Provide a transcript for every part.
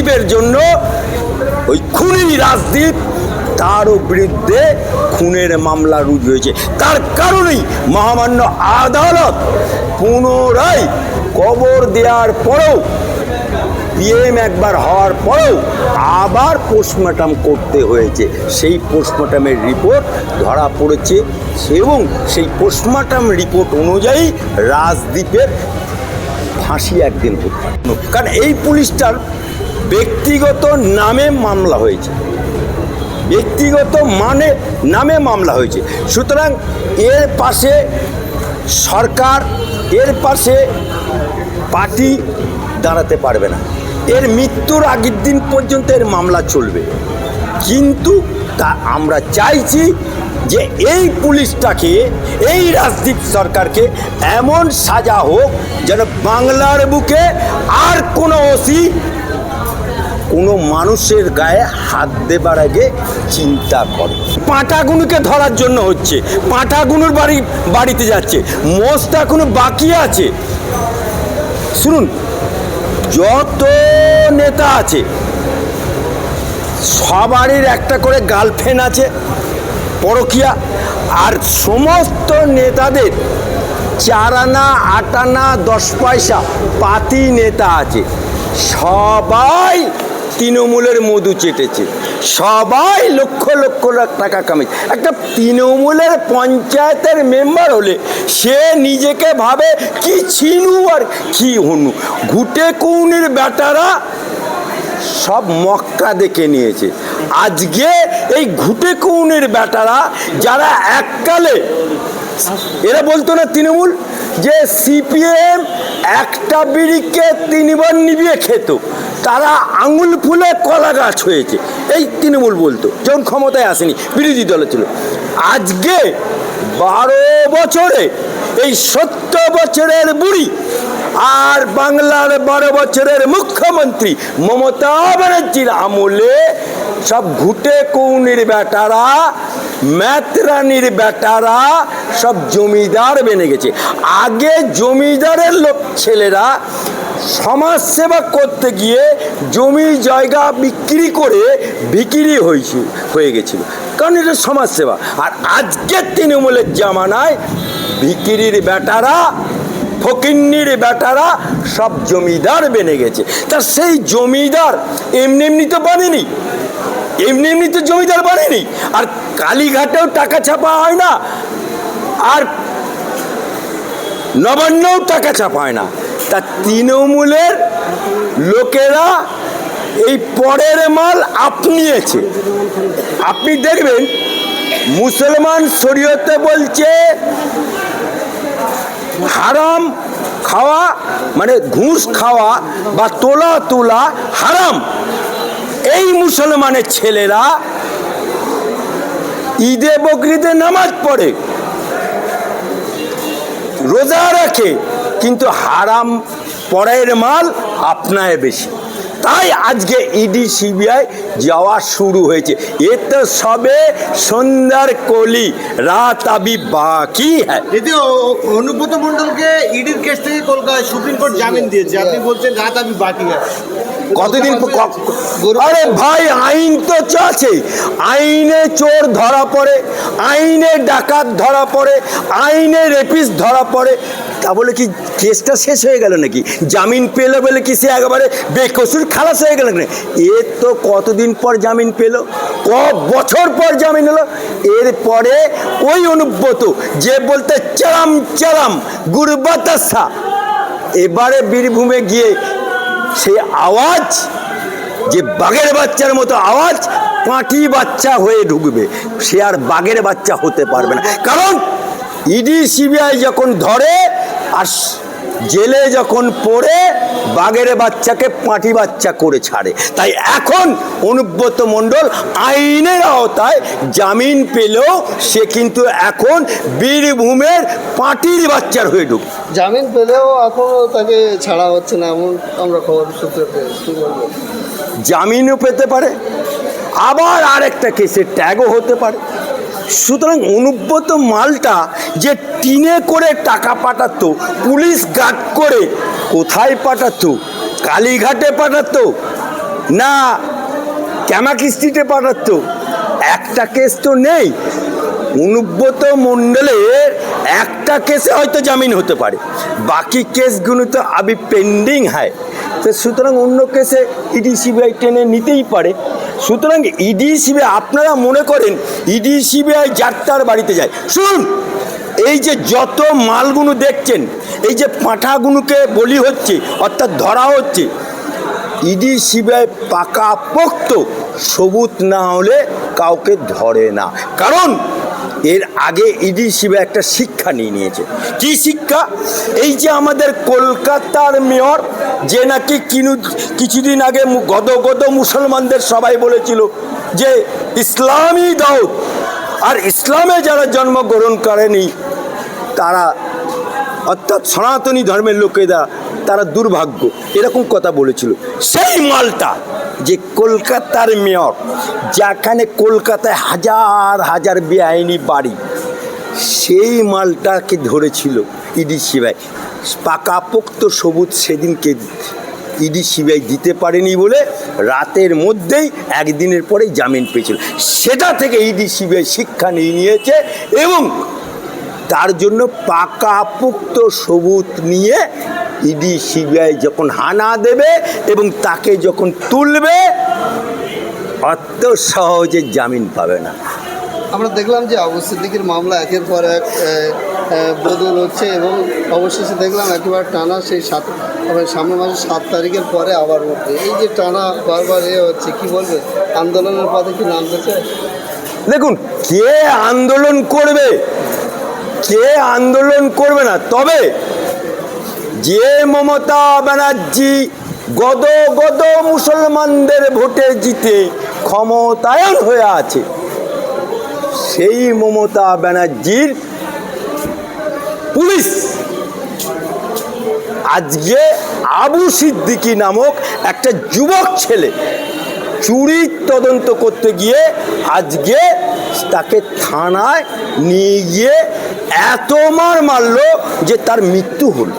রাজদ্বীপের জন্য ওই খুনি রাজদ্বীপ তারও বিরুদ্ধে খুনের মামলা রুজু হয়েছে। তার কারণেই মহামান্য আদালত পুনরায় কবর দেওয়ার পরেও, পিএম একবার হওয়ার পরেও আবার পোস্টমর্টম করতে হয়েছে। সেই পোস্টমর্টমের রিপোর্ট ধরা পড়েছে এবং সেই পোস্টমর্টম রিপোর্ট অনুযায়ী রাজদ্বীপের ফাঁসি একদিন হতে কারণ এই পুলিশটার ব্যক্তিগত নামে মামলা হয়েছে। ব্যক্তিগত মানে নামে মামলা হয়েছে। সুতরাং এর পাশে সরকার, এর পাশে পার্টি দাঁড়াতে পারবে না। এর মৃত্যুর আগের দিন পর্যন্ত এর মামলা চলবে। কিন্তু তা আমরা চাইছি যে এই পুলিশটাকে, এই রাজদীপ সরকারকে এমন সাজা হোক যেন বাংলার বুকে আর কোনো ওসি কোনো মানুষের গায়ে হাত দেবার আগে চিন্তা করে। পাঁটাগুনুকে ধরার জন্য হচ্ছে পাঁটাগুনুর বাড়ি, বাড়িতে যাচ্ছে মোষটা এখনও বাকি আছে। শুনুন, যত নেতা আছে সবারই একটা করে গার্লফ্রেন্ড আছে, পরকিয়া, আর সমস্ত নেতাদের চার আনা আট আনা দশ পয়সা পাতি নেতা আছে। সবাই তৃণমূলের মধু চেটেছে। সবাই লক্ষ লক্ষ লাখ টাকা কামিয়েছে একটা তৃণমূলের পঞ্চায়েতের মেম্বার হলে সে নিজেকে ভাবে কি ছিনু আর কি হনু। ঘুটে কৌনির বেটারা সব মক্কা দেখে নিয়েছে। আজকে এই ঘুটে কৌনের বেটারা যারা এককালে এরা বলতো না তৃণমূল? যে সিপিএম একটা বিড়িকে তিনবার নিবিয়ে খেত। তারা আঙুল ফুলে কলা গাছ হয়েছে। এই তৃণমূল বলতো। যখন ক্ষমতায় আসেনি, বিরোধী দলে ছিল। আজকে বারো বছরে এই সত্তর বছরের বুড়ি আর বাংলার বারো বছরের মুখ্যমন্ত্রী মমতা ব্যানার্জির আমলে সব ঘুটে কৌনির বেটারা, ম্যাতরানির বেটারা, সব জমিদার বেনে গেছে। আগে জমিদারের লোক ছেলেরা সমাজ সেবা করতে গিয়ে জমি জায়গা বিক্রি করে বিক্রি হয়েছে হয়ে গেছিল। কারণ এটা সমাজ সেবা। আর আজকের তৃণমূলের জামানায় বিক্রির বেটারা, ফকিন্নির বেটারা সব জমিদার বেনে গেছে। তা সেই জমিদার এমনি এমনি তো বানেনি। এমনি এমনি তো জমিদার বানেনি আর কালীঘাটেও টাকা ছাপা হয় না। আর নবান্নও টাকা ছাপা হয় না। তা তৃণমূলের লোকেরা এই পরের মাল আপনিয়েছে। আপনি দেখবেন মুসলমান শরীয়তে বলছে, হারাম খাওয়া মানে ঘুষ খাওয়া বা তোলা তোলা হারাম। এই মুসলমানের ছেলেরা ঈদে বকরিদে নামাজ পড়ে, রোজা রাখে, কিন্তু হারাম পরের মাল আপনায় বেশি। তাই আজকে ইডি সিবিআই যাওয়া শুরু হয়েছে। এ তো সবে সন্ধ্যার কলি রাত আবি বাকি হ্যাঁ দিদি অনুব্রত মন্ডলকে ইডির কেস থেকে কলকাতা সুপ্রিম কোর্ট জামিন দিয়েছে। আপনি বলছেন রাত আমি বাকি আছে কতদিন আরে ভাই আইন তো আছে আইনে চোর ধরা পড়ে আইনে ডাকাত ধরা পড়ে আইনে রেপিস ধরা পড়ে। তা বলে কি কেসটা শেষ হয়ে গেল নাকি? জামিন পেলে বলে কি সে একেবারে বেকসুর খালাস হয়ে গেল নাকি এর তো কতদিন পর জামিন পেল? ক বছর পর জামিন হলো? এরপরে ওই অনুব্রত যে বলতে চালাম চালাম, গুরবাতাসা, এবারে বীরভূমে গিয়ে সে আওয়াজ, যে বাঘের বাচ্চার মতো আওয়াজ, পাঁটি বাচ্চা হয়ে ঢুকবে। সে আর বাঘের বাচ্চা হতে পারবে না। কারণ ইডি, সিবিআই যখন ধরে, আর জেলে যখন পড়ে বাঘের বাচ্চাকে পাঁটি বাচ্চা করে ছাড়ে। তাই এখন অনুব্রত মণ্ডল আইনের আওতায় জামিন পেলেও সে কিন্তু এখন বীরভূমের পাঁটির বাচ্চার হয়ে ঢুকবে জামিন পেলেও এখনও তাকে ছাড়া হচ্ছে না এমন আমরা খবর সূত্রে পেয়েছি জামিনও পেতে পারে। আবার আরেকটা কেসের ট্যাগও হতে পারে। সুতরাং অনুব্রত মালটা যে টিনে করে টাকা পাঠাতো, পুলিশ গার্ড করে কোথায় পাঠাতো, কালীঘাটে পাঠাতো, না ক্যামাক স্ট্রিটে পাঠাতো? একটা কেস তো নেই। অনুব্রত মণ্ডলের একটা কেসে হয়তো জামিন হতে পারে। বাকি কেসগুলো তো আবি পেন্ডিং হয়। সুতরাং অন্য কেসে ইডি, সিবিআই টেনে নিতেই পারে। সুতরাং ইডি, সিবিআই, আপনারা মনে করেন, ইডি, সিবিআই যার তার বাড়িতে যায়। শুনুন, এই যে যত মালগুলো দেখছেন, এই যে পাঁঠাগুলোকে বলি হচ্ছে, অর্থাৎ ধরা হচ্ছে, ইডি, সিবিআই পাকা পোক্ত সবুত না হলে কাউকে ধরে না। কারণ এর আগে ইডি সিবিআই একটা শিক্ষা নিয়ে নিয়েছে। কি শিক্ষা? এই যে আমাদের কলকাতার মেয়র, যে নাকি কিনু, কিছুদিন আগে গদ গদ মুসলমানদের সবাই বলেছিল যে ইসলামী দাউদ। আর ইসলামে যারা জন্মগ্রহণ করেনি, তারা অর্থাৎ সনাতনী ধর্মের লোকেরা তারা দুর্ভাগ্য। এরকম কথা বলেছিল। সেই মালটা যে কলকাতার মেয়র, যেখানে কলকাতায় হাজার হাজার বেআইনি বাড়ি, সেই মালটাকে ধরেছিল ইডি সিবাই পাকাপোক্ত সবুজ সেদিনকে ইডি সিবিআই দিতে পারেনি বলে রাতের মধ্যেই একদিনের পরেই জামিন পেয়েছিল। সেটা থেকে ইডি সিবিআই শিক্ষা নিয়ে নিয়েছে এবং তার জন্য পাকাপুক্ত সবুত নিয়ে ইডি সিবিআই যখন হানা দেবে এবং তাকে যখন তুলবে অত সহজে জামিন পাবে না। আমরা দেখলাম যে আবু সিদ্দিকের মামলা একের পর এক বদল হচ্ছে এবং অবশেষে দেখলাম একেবারে টানা সেই সাত সামনের মাসের সাত তারিখের পরে আবার উঠবে। এই যে টানা বারবার এ হচ্ছে কি বলবে? আন্দোলনের পথে কি নামতে চায়? দেখুন কে আন্দোলন করবে? কে আন্দোলন করবে না? তবে যে মমতা ব্যানার্জি গদ গদ মুসলমানদের ভোটে জিতে ক্ষমতায়ন হয়ে আছে, সেই মমতা ব্যানার্জির পুলিশ আজকে আবু সিদ্দিকী নামক একটা যুবক ছেলে চুরির তদন্ত করতে গিয়ে আজকে তাকে থানায় নিয়ে গিয়ে এত মার মারলো যে তার মৃত্যু হলো।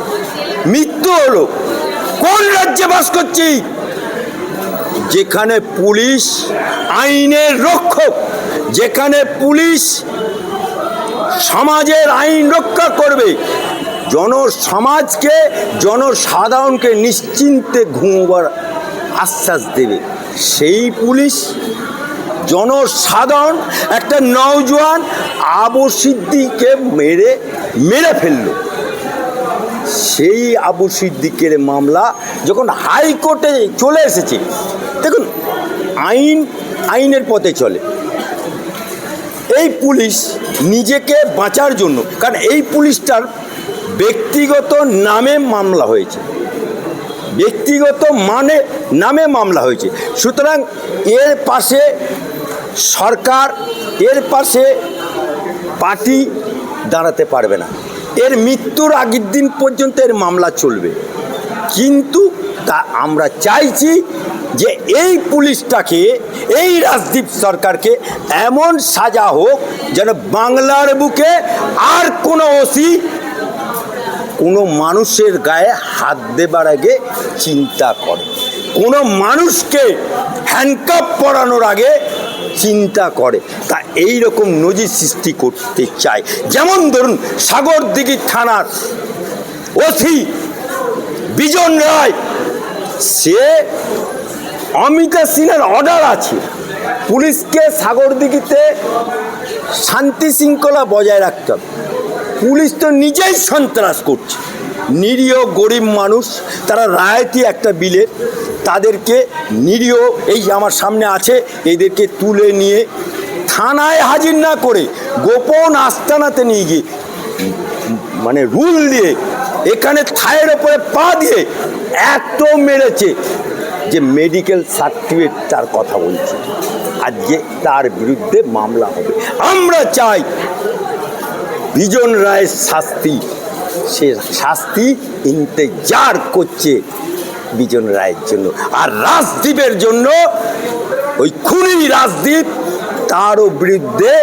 মৃত্যু হলো। কোন রাজ্যে বাস করছি? যেখানে পুলিশ আইনের রক্ষক, যেখানে পুলিশ সমাজের আইন রক্ষা করবে, জনসমাজকে, জনসাধারণকে নিশ্চিন্তে ঘুমোবার আশ্বাস দেবে। সেই পুলিশ, জনসাধারণ, একটা নওজোয়ান আবু সিদ্দিকে মেরে মেরে ফেলল। সেই আবু সিদ্দিকের মামলা যখন হাইকোর্টে চলে এসেছে, দেখুন, আইন, আইনের পথে চলে। এই পুলিশ নিজেকে বাঁচার জন্য, কারণ এই পুলিশটার ব্যক্তিগত নামে মামলা হয়েছে। ব্যক্তিগত মানে নামে মামলা হয়েছে। সুতরাং এর পাশে সরকার, এর পাশে পার্টি দাঁড়াতে পারবে না। এর মৃত্যুর আগের দিন পর্যন্ত এর মামলা চলবে। কিন্তু তা আমরা চাইছি যে এই পুলিশটাকে, এই রাজদীপ সরকারকে এমন সাজা হোক যেন বাংলার বুকে আর কোনো ওসি কোনো মানুষের গায়ে হাত দেবার আগে চিন্তা করে। কোনো মানুষকে হ্যান্ডকাপ পরানোর আগে চিন্তা করে। তা এই রকম নজির সৃষ্টি করতে চায়। যেমন ধরুন সাগরদিঘি থানার ওসি বিজন রায়, সে অমিতা সিনহার অর্ডার আছে। পুলিশকে সাগরদিঘিতে শান্তি শৃঙ্খলা বজায় রাখতে হবে। পুলিশ তো নিজেই সন্ত্রাস করছে। নিরীহ গরিব মানুষ, তারা রায়তি একটা বিলের তাদেরকে নিরীহ, এই আমার সামনে আছে, এদেরকে তুলে নিয়ে থানায় হাজির না করে গোপন আস্তানাতে নিয়ে গিয়ে মানে রুল দিয়ে, এখানে থায়ের ওপরে পা দিয়ে এত মেরেছে যে মেডিকেল সার্টিফিকেট তার কথা বলছে। আজকে তার বিরুদ্ধে মামলা হবে। আমরা চাই বিজন রায়ের শাস্তি, সে শাস্তি ইন্তেজার করছে। বিজন রায়ের জন্য। আর রাজদ্বীপের জন্য ওই খুনি রাজদ্বীপ তারও বিরুদ্ধে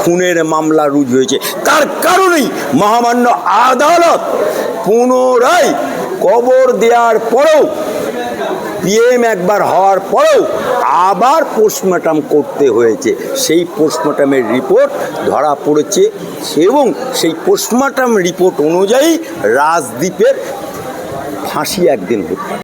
খুনের মামলা রুজু হয়েছে। তার কারণেই মহামান্য আদালত পুনরায় কবর দেওয়ার পরেও, পিএম একবার হওয়ার পরেও আবার পোস্টমর্টম করতে হয়েছে। সেই পোস্টমর্টমের রিপোর্ট ধরা পড়েছে এবং সেই পোস্টমর্টম রিপোর্ট অনুযায়ী রাজদ্বীপের ফাঁসি একদিন হতো